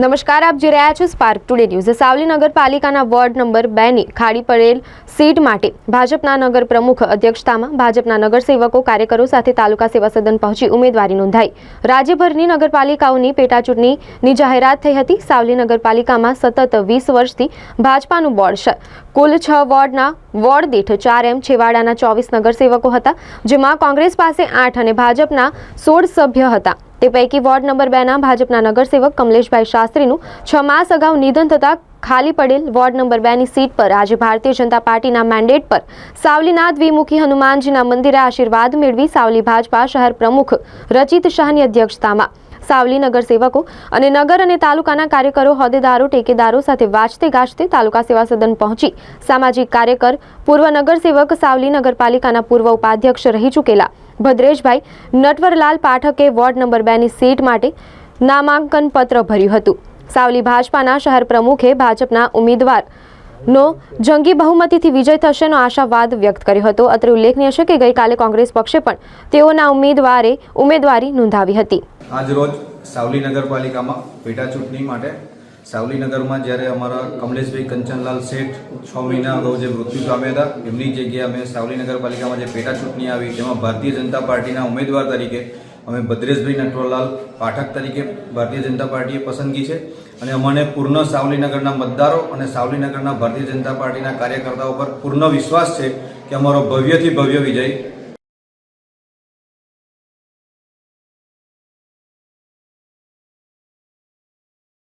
નમસ્કાર, આપ જોઈ રહ્યા છો સ્પાર્ક ટુડે ન્યૂઝ સાવલી નગરપાલિકાના વોર્ડ નંબર બે ની ખાડી પડેલ સીટ માટે ભાજપના નગર પ્રમુખ અધ્યક્ષતામાં ભાજપના નગરસેવકો કાર્યકરો સાથે તાલુકા સેવા સદન પહોંચી ઉમેદવારી નોંધાઈ. રાજ્યભરની નગરપાલિકાઓની પેટાચૂંટણીની જાહેરાત થઈ હતી. સાવલી નગરપાલિકામાં સતત વીસ વર્ષથી ભાજપાનું બોર્ડ છે. કુલ છ વોર્ડના વોર્ડ દીઠ ચાર એમ છેવાડાના ચોવીસ નગરસેવકો હતા, જેમાં કોંગ્રેસ પાસે આઠ અને ભાજપના સોળ સભ્ય હતા. તે પૈકી વોર્ડ નંબર બેના ભાજપના નગરસેવક કમલેશભાઈ શાસ્ત્રીનું છ માસ અગાઉ નિધન થતાં ખાલી પડેલ વોર્ડ નંબર બેની સીટ પર. આજે ભારતીય જનતા પાર્ટીના મેન્ડેટ પર સાવલીના દ્વિમુખી હનુમાનજીના મંદિરે આશીર્વાદ મેળવી સાવલી ભાજપા શહેર પ્રમુખ રચિત શાહની અધ્યક્ષતામાં સાવલી નગરસેવકો અને નગર અને તાલુકાના કાર્યકરો હોદ્દેદારો, ટેકેદારો સાથે વાંચતે ગાજતે તાલુકા સેવા સદન પહોંચી. સામાજિક કાર્યકર, પૂર્વ નગરસેવક સાવલી નગરપાલિકાના પૂર્વ ઉપાધ્યક્ષ રહી ચૂકેલા. ભદ્રેશભાઈ નટવરલાલ પાઠકે વોર્ડ નંબર બેની સીટ માટે નામાંકન પત્ર ભર્યું હતું. સાવલી ભાજપાના શહેર પ્રમુખે ભાજપના ઉમેદવાર નો જંગી બહુમતીથી વિજય થશેનો આશાવાદ વ્યક્ત કર્યો હતો. અત્રે ઉલ્લેખનીય છે કે ગઈકાલે કોંગ્રેસ પક્ષે પણ તેઓના ઉમેદવારે ઉમેદવારી નોંધાવી હતી. આજરોજ સાવલી નગરપાલિકામાં પેટા ચૂંટણી માટે સાવલી નગરમાં જ્યારે અમારા કમલેશભાઈ કંચનલાલ શેઠ છ મહિના અગાઉ જે મૃત્યુ પામ્યા હતા, એમની જગ્યાએ અમે સાવલી નગરપાલિકામાં જે પેટા ચૂંટણી આવી તેમાં ભારતીય જનતા પાર્ટીના ઉમેદવાર તરીકે અમે ભદ્રેશભાઈ નટવરલાલ પાઠક તરીકે ભારતીય જનતા પાર્ટીએ પસંદગી છે. અને અમને પૂર્ણ સાવલીનગરના મતદારો અને સાવલીનગરના ભારતીય જનતા પાર્ટીના કાર્યકર્તાઓ પર પૂર્ણ વિશ્વાસ છે કે અમારો ભવ્યથી ભવ્ય વિજય